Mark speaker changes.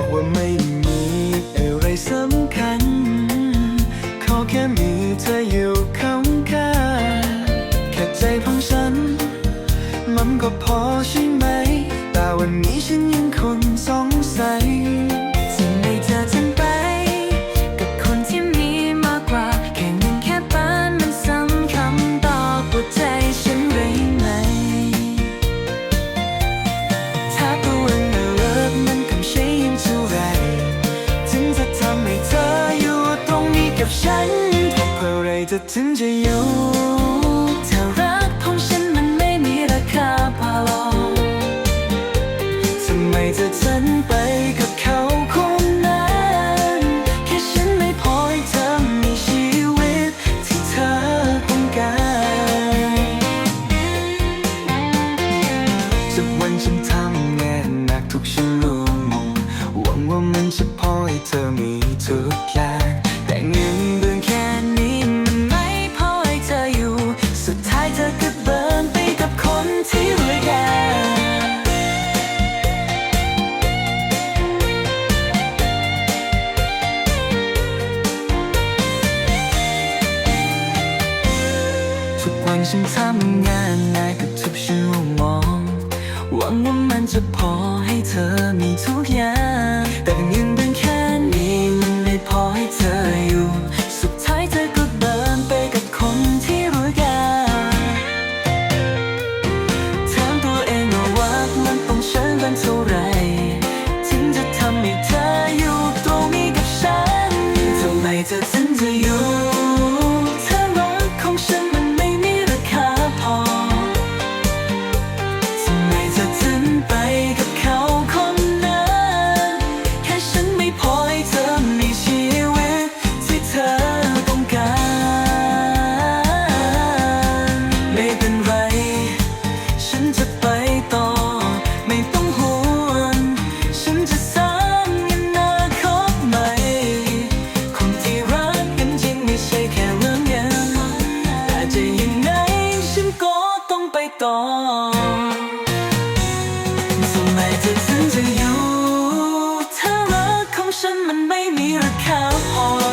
Speaker 1: อกว่า
Speaker 2: ไม่มีอะไรสำคัญ ขอแค่มี
Speaker 1: เธออยู่ข้างข้าแค่ใจ
Speaker 2: ของฉัน มัน
Speaker 1: ก็พอใช่ไหม แต่วันนี้ฉันยังคง กับฉันเพื่ออะไรจะถึงจะอยู่ วันฉันทำงานหนักกับทุกชั่วโมงหวังว่ามันจะพอให้เธอมีทุกอย่าง แต่เงินเดือนแค่นี้มันไม่พอให้เธออยู่ สุดท้ายเธอก็เดินไปกับคนที่รู้กันถามตัวเองว่ามันต้องใช้เงินเท่าไรถึงจะทำให้เธออยู่ตรงนี้กับฉันทำไมเธอถึง ต้องไปต่อทำไมถึงจะอยู่ถ้ารักของฉันมันไม่มีราคาพอ